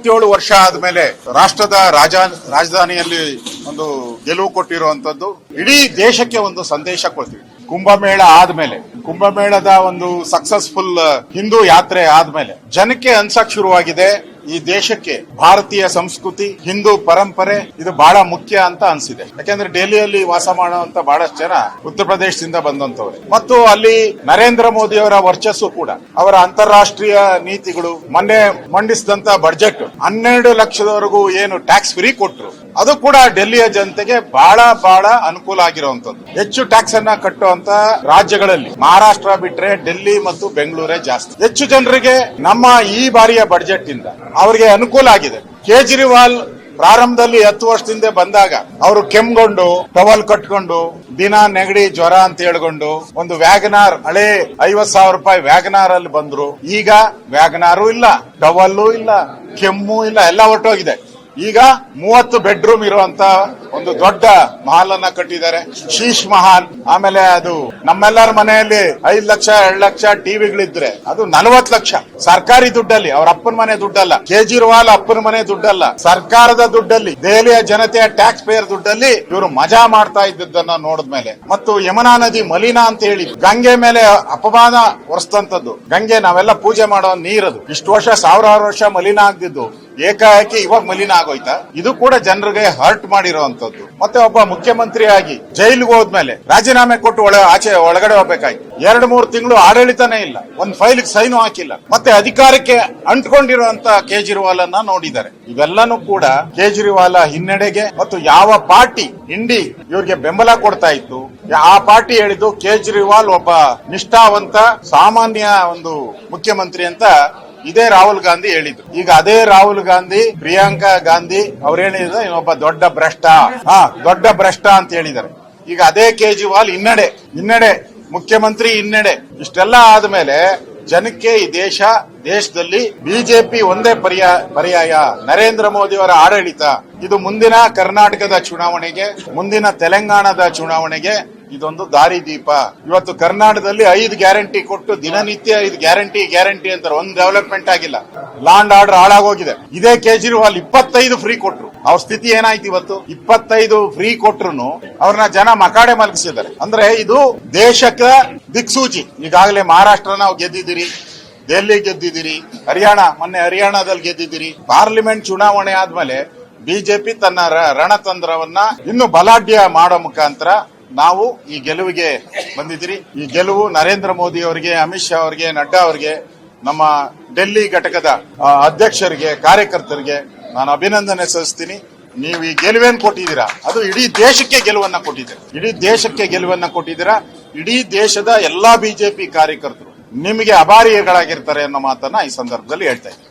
ಐವತ್ತೇಳು ವರ್ಷ ಆದ್ಮೇಲೆ ರಾಷ್ಟ್ರದ ರಾಜ ರಾಜಧಾನಿಯಲ್ಲಿ ಒಂದು ಗೆಲುವು ಕೊಟ್ಟಿರುವಂತದ್ದು ಇಡೀ ದೇಶಕ್ಕೆ ಒಂದು ಸಂದೇಶ ಕೊಡ್ತೀವಿ. ಕುಂಭಮೇಳ ಆದ್ಮೇಲೆ, ಕುಂಭಮೇಳದ ಒಂದು ಸಕ್ಸಸ್ಫುಲ್ ಹಿಂದೂ ಯಾತ್ರೆ ಆದ್ಮೇಲೆ ಜನಕ್ಕೆ ಅನ್ಸಕ್ ಶುರುವಾಗಿದೆ ಈ ದೇಶಕ್ಕೆ ಭಾರತೀಯ ಸಂಸ್ಕೃತಿ, ಹಿಂದೂ ಪರಂಪರೆ, ಇದು ಬಹಳ ಮುಖ್ಯ ಅಂತ ಅನ್ಸಿದೆ. ಯಾಕೆಂದ್ರೆ ಡೆಲ್ಲಿಯಲ್ಲಿ ವಾಸ ಮಾಡುವಂತ ಬಹಳಷ್ಟು ಜನ ಉತ್ತರ ಪ್ರದೇಶದಿಂದ ಬಂದಂತವ್ರೆ. ಮತ್ತು ಅಲ್ಲಿ ನರೇಂದ್ರ ಮೋದಿ ಅವರ ವರ್ಚಸ್ಸು ಕೂಡ, ಅವರ ಅಂತಾರಾಷ್ಟ್ರೀಯ ನೀತಿಗಳು, ಮೊನ್ನೆ ಮಂಡಿಸಿದಂತ ಬಡ್ಜೆಟ್ ಹನ್ನೆರಡು ಲಕ್ಷದವರೆಗೂ ಏನು ಟ್ಯಾಕ್ಸ್ ಫ್ರೀ ಕೊಟ್ರು. ಅದು ಕೂಡ ಡೆಲ್ಲಿಯ ಜನತೆಗೆ ಬಹಳ ಬಹಳ ಅನುಕೂಲ ಆಗಿರುವಂತದ್ದು ಹೆಚ್ಚು ಟ್ಯಾಕ್ಸ್ ಅನ್ನ ಕಟ್ಟುವಂತ ರಾಜ್ಯಗಳಲ್ಲಿ ಮಹಾರಾಷ್ಟ್ರ ಬಿಟ್ರೆ ಡೆಲ್ಲಿ ಮತ್ತು ಬೆಂಗಳೂರೇ ಜಾಸ್ತಿ. ಹೆಚ್ಚು ಜನರಿಗೆ ನಮ್ಮ ಈ ಬಾರಿಯ ಬಜೆಟ್ ಇಂದ ಅವರಿಗೆ ಅನುಕೂಲ ಆಗಿದೆ. ಕೇಜ್ರಿವಾಲ್ ಪ್ರಾರಂಭದಲ್ಲಿ ಹತ್ತು ವರ್ಷದಿಂದ ಬಂದಾಗ ಅವರು ಕೆಮ್ಗೊಂಡು, ಟವಲ್ ಕಟ್ಕೊಂಡು, ದಿನ ನೆಗಡಿ ಜ್ವರ ಅಂತ ಹೇಳ್ಕೊಂಡು ಒಂದು ವ್ಯಾಗನಾರ್, ಹಳೆ ಐವತ್ ಸಾವಿರ ರೂಪಾಯಿ ವ್ಯಾಗನಾರ್ ಅಲ್ಲಿ ಬಂದ್ರು. ಈಗ ವ್ಯಾಗನಾರು ಇಲ್ಲ, ಟವಲ್ಲು ಇಲ್ಲ, ಕೆಮ್ಮು ಇಲ್ಲ, ಎಲ್ಲ ಹೊರಟೋಗಿದೆ. ಈಗ ಮೂವತ್ತು ಬೆಡ್ರೂಮ್ ಇರುವಂತ ಒಂದು ದೊಡ್ಡ ಮಹಲ್ ಅನ್ನ ಕಟ್ಟಿದ್ದಾರೆ. ಶೀಶ್ ಮಹಲ್. ಆಮೇಲೆ ಅದು ನಮ್ಮೆಲ್ಲರ ಮನೆಯಲ್ಲಿ ಐದ್ ಲಕ್ಷ, ಎರಡ್ ಲಕ್ಷ ಟಿವಿಗಳಿದ್ರೆ ಅದು ನಲವತ್ ಲಕ್ಷ. ಸರ್ಕಾರಿ ದುಡ್ಡಲ್ಲಿ, ಅವ್ರ ಅಪ್ಪನ ಮನೆ ದುಡ್ಡಲ್ಲ. ಕೇಜ್ರಿವಾಲ್ ಅಪ್ಪನ ಮನೆ ದುಡ್ಡಲ್ಲ. ಸರ್ಕಾರದ ದುಡ್ಡಲ್ಲಿ, ದೆಹಲಿಯ ಜನತೆಯ ಟ್ಯಾಕ್ಸ್ ಪೇಯರ್ ದುಡ್ಡಲ್ಲಿ ಇವರು ಮಜಾ ಮಾಡ್ತಾ ಇದ್ದದ್ದನ್ನ ನೋಡಿದ್ಮೇಲೆ. ಮತ್ತು ಯಮುನಾ ನದಿ ಮಲಿನ ಅಂತ ಹೇಳಿ, ಗಂಗೆ ಮೇಲೆ ಅಪಮಾನ ಹೊರಸ್ತಂತದ್ದು ಗಂಗೆ ನಾವೆಲ್ಲ ಪೂಜೆ ಮಾಡೋ ನೀರದು ಇಷ್ಟು ವರ್ಷ, ಸಾವಿರಾರು ವರ್ಷ ಮಲಿನ ಆಗ್ದಿದ್ದು ಏಕಾಏಕಿ ಇವಾಗ ಮಲಿನ ಆಗೋಯ್ತಾ? ಇದು ಕೂಡ ಜನರಿಗೆ ಹರ್ಟ್ ಮಾಡಿರುವಂತದ್ದು ಮತ್ತೆ ಒಬ್ಬ ಮುಖ್ಯಮಂತ್ರಿ ಆಗಿ ಜೈಲಿಗೆ ಹೋದ್ಮೇಲೆ ರಾಜೀನಾಮೆ ಕೊಟ್ಟು ಒಳ ಆಚೆ ಒಳಗಡೆ ಹೋಗ್ಬೇಕಾಯ್ತು. ಎರಡು ಮೂರು ತಿಂಗಳು ಆಡಳಿತನೇ ಇಲ್ಲ. ಒಂದ್ ಫೈಲ್ ಸೈನು ಹಾಕಿಲ್ಲ. ಮತ್ತೆ ಅಧಿಕಾರಕ್ಕೆ ಅಂಟ್ಕೊಂಡಿರುವಂತ ಕೇಜ್ರಿವಾಲ್ ಅನ್ನ ನೋಡಿದ್ದಾರೆ. ಇವೆಲ್ಲನೂ ಕೂಡ ಕೇಜ್ರಿವಾಲ್ ಹಿನ್ನಡೆಗೆ ಮತ್ತು ಯಾವ ಪಾರ್ಟಿ ಇಂಡಿ ಇವ್ರಿಗೆ ಬೆಂಬಲ ಕೊಡ್ತಾ ಇತ್ತು, ಆ ಪಾರ್ಟಿ ಹೇಳಿದ್ದು ಕೇಜ್ರಿವಾಲ್ ಒಬ್ಬ ನಿಷ್ಠಾವಂತ, ಸಾಮಾನ್ಯ ಒಂದು ಮುಖ್ಯಮಂತ್ರಿ ಅಂತ ಇದೇ ರಾಹುಲ್ ಗಾಂಧಿ ಹೇಳಿದ್ರು. ಈಗ ಅದೇ ರಾಹುಲ್ ಗಾಂಧಿ, ಪ್ರಿಯಾಂಕಾ ಗಾಂಧಿ, ಅವ್ರು ಹೇಳಿದ್ರು, ಇನ್ನೊಬ್ಬ ದೊಡ್ಡ ಭ್ರಷ್ಟ. ಹಾ, ದೊಡ್ಡ ಭ್ರಷ್ಟ ಅಂತ ಹೇಳಿದ್ದಾರೆ. ಈಗ ಅದೇ ಕೇಜ್ರಿವಾಲ್ ಹಿನ್ನಡೆ ಹಿನ್ನಡೆ, ಮುಖ್ಯಮಂತ್ರಿ ಹಿನ್ನಡೆ, ಇಷ್ಟೆಲ್ಲ ಆದ್ಮೇಲೆ ಜನಕ್ಕೆ ಈ ದೇಶ, ದೇಶದಲ್ಲಿ ಬಿಜೆಪಿ ಒಂದೇ ಪರ್ಯಾಯ ಪರ್ಯಾಯ. ನರೇಂದ್ರ ಮೋದಿ ಅವರ ಆಡಳಿತ. ಇದು ಮುಂದಿನ ಕರ್ನಾಟಕದ ಚುನಾವಣೆಗೆ, ಮುಂದಿನ ತೆಲಂಗಾಣದ ಚುನಾವಣೆಗೆ ಇದೊಂದು ದಾರಿ ದೀಪ. ಇವತ್ತು ಕರ್ನಾಟಕದಲ್ಲಿ ಐದು ಗ್ಯಾರಂಟಿ ಕೊಟ್ಟು ದಿನನಿತ್ಯ ಐದು ಗ್ಯಾರಂಟಿ ಗ್ಯಾರಂಟಿ ಅಂತಾರೆ ಒಂದು ಡೆವಲಪ್ಮೆಂಟ್ ಆಗಿಲ್ಲ. ಲ್ಯಾಂಡ್ ಆರ್ಡರ್ ಹಾಳಾಗೋಗಿದೆ. ಇದೇ ಕೇಜ್ರಿವಾಲ್ ಇಪ್ಪತ್ತೈದು ಫ್ರೀ ಕೊಟ್ರು. ಅವ್ರ ಸ್ಥಿತಿ ಏನಾಯ್ತು ಇವತ್ತು? ಇಪ್ಪತ್ತೈದು ಫ್ರೀ ಕೊಟ್ರು ಅವ್ರನ್ನ ಜನ ಮಕಾಡೆ ಮಲಗಿಸಿದ್ದಾರೆ. ಅಂದ್ರೆ ಇದು ದೇಶಕ್ಕ ದಿಕ್ಸೂಚಿ. ಈಗಾಗಲೇ ಮಹಾರಾಷ್ಟ್ರ ನಾವು ಗೆದ್ದಿದ್ದೀರಿ ದೆಹಲಿ ಗೆದ್ದಿದ್ದೀರಿ, ಹರಿಯಾಣ, ಮೊನ್ನೆ ಹರಿಯಾಣದಲ್ಲಿ ಗೆದ್ದಿದ್ದೀರಿ. ಪಾರ್ಲಿಮೆಂಟ್ ಚುನಾವಣೆ ಆದ್ಮೇಲೆ ಬಿಜೆಪಿ ತನ್ನ ರಣತಂತ್ರವನ್ನ ಇನ್ನು ಬಲಾಢ್ಯ ಮಾಡೋ ಮುಖಾಂತರ ನಾವು ಈ ಗೆಲುವಿಗೆ ಬಂದಿದ್ದೀರಿ. ಈ ಗೆಲುವು ನರೇಂದ್ರ ಮೋದಿ ಅವರಿಗೆ, ಅಮಿತ್ ಶಾ ಅವರಿಗೆ, ನಡ್ಡಾ ಅವರಿಗೆ, ನಮ್ಮ ಡೆಲ್ಲಿ ಘಟಕದ ಅಧ್ಯಕ್ಷರಿಗೆ, ಕಾರ್ಯಕರ್ತರಿಗೆ ನಾನು ಅಭಿನಂದನೆ ಸಲ್ಲಿಸ್ತೀನಿ. ನೀವು ಈ ಗೆಲುವೇನ್ ಕೊಟ್ಟಿದ್ದೀರಾ? ಅದು ಇಡೀ ದೇಶಕ್ಕೆ ಗೆಲುವನ್ನ ಕೊಟ್ಟಿದ್ದೀರಾ? ಇಡೀ ದೇಶಕ್ಕೆ ಗೆಲುವನ್ನ ಕೊಟ್ಟಿದ್ದೀರಾ? ಇಡೀ ದೇಶದ ಎಲ್ಲಾ ಬಿಜೆಪಿ ಕಾರ್ಯಕರ್ತರು ನಿಮಗೆ ಅಭಾರಿಗಳಾಗಿರ್ತಾರೆ ಅನ್ನೋ ಮಾತನ್ನ ಈ ಸಂದರ್ಭದಲ್ಲಿ ಹೇಳ್ತಾ ಇದ್ದೀನಿ.